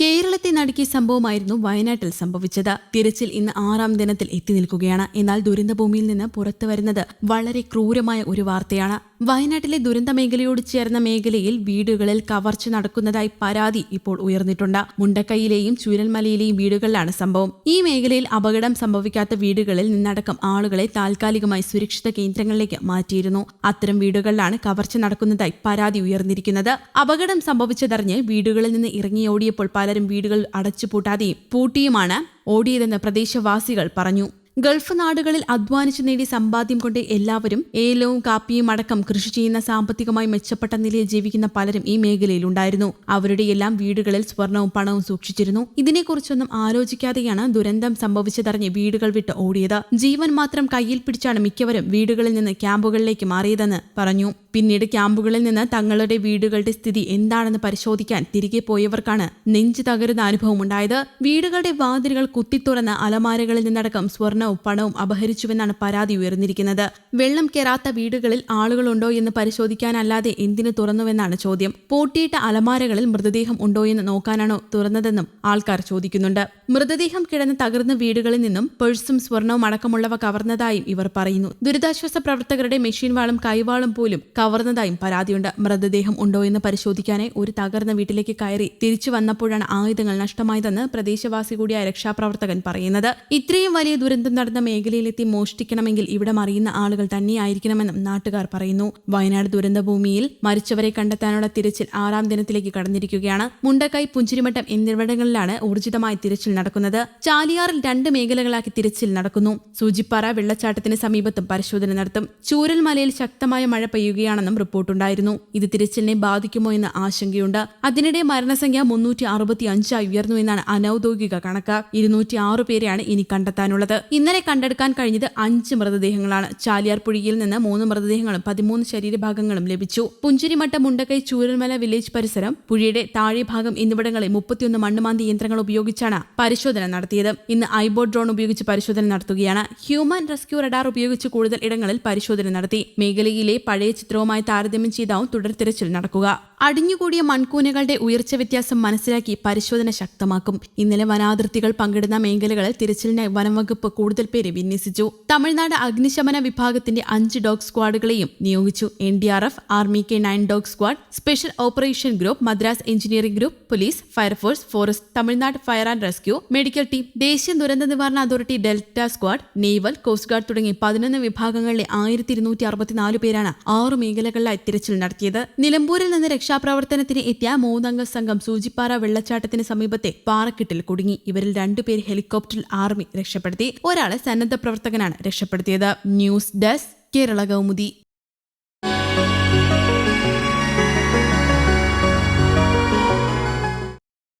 കേരളത്തെ നടുക്കിയ സംഭവമായിരുന്നു വയനാട്ടിൽ സംഭവിച്ചത്. തിരച്ചിൽ ഇന്ന് ആറാം ദിനത്തിൽ എത്തി നിൽക്കുകയാണ്. എന്നാൽ ദുരന്തഭൂമിയിൽ നിന്ന് പുറത്തു വരുന്നത് വളരെ ക്രൂരമായ ഒരു വാർത്തയാണ്. വയനാട്ടിലെ ദുരന്ത മേഖലയോട് ചേർന്ന മേഖലയിൽ വീടുകളിൽ കവർച്ച നടക്കുന്നതായി പരാതി ഇപ്പോൾ ഉയർന്നിട്ടുണ്ട്. മുണ്ടക്കൈയിലെയും ചൂരൽമലയിലെയും വീടുകളിലാണ് സംഭവം. ഈ മേഖലയിൽ അപകടം സംഭവിക്കാത്ത വീടുകളിൽ നിന്നടക്കം ആളുകളെ താൽക്കാലികമായി സുരക്ഷിത കേന്ദ്രങ്ങളിലേക്ക് മാറ്റിയിരുന്നു. അത്തരം വീടുകളിലാണ് കവർച്ച നടക്കുന്നതായി പരാതി ഉയർന്നിരിക്കുന്നത്. അപകടം സംഭവിച്ചതറിഞ്ഞ് വീടുകളിൽ നിന്ന് ഇറങ്ങിയോടിയപ്പോൾ പലരും വീടുകൾ അടച്ചുപൂട്ടാതെയും പൂട്ടിയുമാണ് ഓടിയതെന്ന് പ്രദേശവാസികൾ പറഞ്ഞു. ഗൾഫ് നാടുകളിൽ അധ്വാനിച്ചു നേടിയ സമ്പാദ്യം കൊണ്ട് എല്ലാവരും ഏലവും കാപ്പിയും അടക്കം കൃഷി ചെയ്യുന്ന സാമ്പത്തികമായി മെച്ചപ്പെട്ട നിലയിൽ ജീവിക്കുന്ന പലരും ഈ മേഖലയിലുണ്ടായിരുന്നു. അവരുടെ എല്ലാം വീടുകളിൽ സ്വർണവും പണവും സൂക്ഷിച്ചിരുന്നു. ഇതിനെക്കുറിച്ചൊന്നും ആലോചിക്കാതെയാണ് ദുരന്തം സംഭവിച്ചതറിഞ്ഞ് വീടുകൾ വിട്ട് ഓടിയത്. ജീവൻ മാത്രം കയ്യിൽ പിടിച്ചാണ് മിക്കവരും വീടുകളിൽ നിന്ന് ക്യാമ്പുകളിലേക്ക് മാറിയതെന്ന് പറഞ്ഞു. പിന്നീട് ക്യാമ്പുകളിൽ നിന്ന് തങ്ങളുടെ വീടുകളുടെ സ്ഥിതി എന്താണെന്ന് പരിശോധിക്കാൻ തിരികെ പോയവർക്കാണ് നെഞ്ചു തകരുന്ന അനുഭവം ഉണ്ടായത്. വീടുകളുടെ വാതിലുകൾ കുത്തിത്തുറന്ന് അലമാരകളിൽ നിന്നടക്കം സ്വർണവും പണവും അപഹരിച്ചുവെന്നാണ് പരാതി ഉയർന്നിരിക്കുന്നത്. വെള്ളം കയറാത്ത വീടുകളിൽ ആളുകളുണ്ടോ എന്ന് പരിശോധിക്കാനല്ലാതെ എന്തിനു തുറന്നുവെന്നാണ് ചോദ്യം. പൂട്ടിയിട്ട അലമാരകളിൽ മൃതദേഹം ഉണ്ടോ എന്ന് നോക്കാനാണോ തുറന്നതെന്നും ആൾക്കാർ ചോദിക്കുന്നുണ്ട്. മൃതദേഹം കിടന്ന് തകർന്ന വീടുകളിൽ നിന്നും പേഴ്സും സ്വർണവും അടക്കമുള്ളവ കവർന്നതായും ഇവർ പറയുന്നു. ദുരിതാശ്വാസ പ്രവർത്തകരുടെ മെഷീൻ വാളും കൈവാളും പോലും കവർന്നതായും പരാതിയുണ്ട്. മൃതദേഹം ഉണ്ടോ എന്ന് പരിശോധിക്കാനായി ഒരു തകർന്ന വീട്ടിലേക്ക് കയറി തിരിച്ചു വന്നപ്പോഴാണ് ആയുധങ്ങൾ നഷ്ടമായതെന്ന് പ്രദേശവാസി കൂടിയായ രക്ഷാപ്രവർത്തകൻ പറയുന്നത്. ഇത്രയും വലിയ ദുരന്തം നടന്ന മേഖലയിലെത്തി മോഷ്ടിക്കണമെങ്കിൽ ഇവിടെ അറിയുന്ന ആളുകൾ തന്നെയായിരിക്കണമെന്നും നാട്ടുകാർ പറയുന്നു. വയനാട് ദുരന്തഭൂമിയിൽ മരിച്ചവരെ കണ്ടെത്താനുള്ള തിരച്ചിൽ ആറാം ദിനത്തിലേക്ക് കടന്നിരിക്കുകയാണ്. മുണ്ടക്കൈ പുഞ്ചിരിമട്ടം എന്നിവിടങ്ങളിലാണ് ഊർജിതമായ തിരച്ചിൽ നടക്കുന്നത്. ചാലിയാറിൽ രണ്ട് മേഖലകളാക്കി തിരച്ചിൽ നടക്കുന്നു. സൂചിപ്പാറ വെള്ളച്ചാട്ടത്തിന് സമീപത്തും പരിശോധന നടത്തും. ചൂരൽമലയിൽ ശക്തമായ മഴ പെയ്യുകയാണെന്നും റിപ്പോർട്ടുണ്ടായിരുന്നു. ഇത് തിരച്ചിലിനെ ബാധിക്കുമോ എന്ന ആശങ്കയുണ്ട്. അതിനിടെ മരണസംഖ്യ മുന്നൂറ്റി അറുപത്തി അഞ്ചായി ഉയർന്നു എന്നാണ് അനൌദ്യോഗിക കണക്ക്. ഇരുന്നൂറ്റി ആറ് പേരെയാണ് ഇനി കണ്ടെത്താനുള്ളത്. ഇന്നലെ കണ്ടെടുക്കാൻ കഴിഞ്ഞത് അഞ്ച് മൃതദേഹങ്ങളാണ്. ചാലിയാർ പുഴയിൽ നിന്ന് മൂന്ന് മൃതദേഹങ്ങളും പതിമൂന്ന് ശരീരഭാഗങ്ങളും ലഭിച്ചു. പുഞ്ചിരിമട്ട മുണ്ടക്കൈ ചൂരൽമല വില്ലേജ് പരിസരം പുഴയുടെ താഴെഭാഗം എന്നിവിടങ്ങളിൽ മുപ്പത്തിയൊന്ന് മണ്ണുമാന്തി യന്ത്രങ്ങൾ ഉപയോഗിച്ചാണ് പരിശോധന നടത്തിയത്. ഇന്ന് ഐബോട്ട് ഡ്രോൺ ഉപയോഗിച്ച് പരിശോധന നടത്തുകയാണ്. ഹ്യൂമൻ റെസ്ക്യൂ റഡാർ ഉപയോഗിച്ച് കൂടുതൽ ഇടങ്ങളിൽ പരിശോധന നടത്തി. മേഖലയിലെ പഴയ ചിത്രവുമായി താരതമ്യം ചെയ്താവും തുടർ തിരച്ചിൽ നടക്കുക അടിഞ്ഞുകൂടിയ മൺകൂനകളുടെ ഉയർച്ച വ്യത്യാസം മനസ്സിലാക്കി പരിശോധന ശക്തമാക്കും. ഇന്നലെ വനാതിർത്തികൾ പങ്കിടുന്ന മേഖലകളിൽ തിരച്ചിലിനായി വനംവകുപ്പ് കൂടുതൽ പേരെ വിന്യസിച്ചു. തമിഴ്നാട് അഗ്നിശമന വിഭാഗത്തിന്റെ അഞ്ച് ഡോഗ് സ്ക്വാഡുകളെയും നിയോഗിച്ചു. N D R F army K nine dog squad special operation group Madras engineering group police fire force forest Tamil Nadu fire and rescue medical team ദേശീയ ദുരന്ത നിവാരണ authority delta squad naval coast guard തുടങ്ങി പതിനൊന്ന് വിഭാഗങ്ങളിലെ ആയിരത്തി ഇരുന്നൂറ്റി അറുപത്തിനാല് പേരാണ് ആറ് മേഖലകളിലായി തിരച്ചിൽ നടത്തിയത്. നിലമ്പൂരിൽ നിന്ന് രക്ഷാപ്രവർത്തനത്തിന് എത്തിയ മൂന്നംഗ സംഘം സൂചിപ്പാറ വെള്ളച്ചാട്ടത്തിന് സമീപത്തെ പാറക്കെട്ടിൽ കുടുങ്ങി. ഇവരിൽ രണ്ടുപേർ ഹെലികോപ്റ്ററിൽ ആർമി രക്ഷപ്പെടുത്തി. ഒരാളെ സന്നദ്ധ പ്രവർത്തകനാണ് രക്ഷപ്പെടുത്തിയത്. News desk Kerala Kaumudi.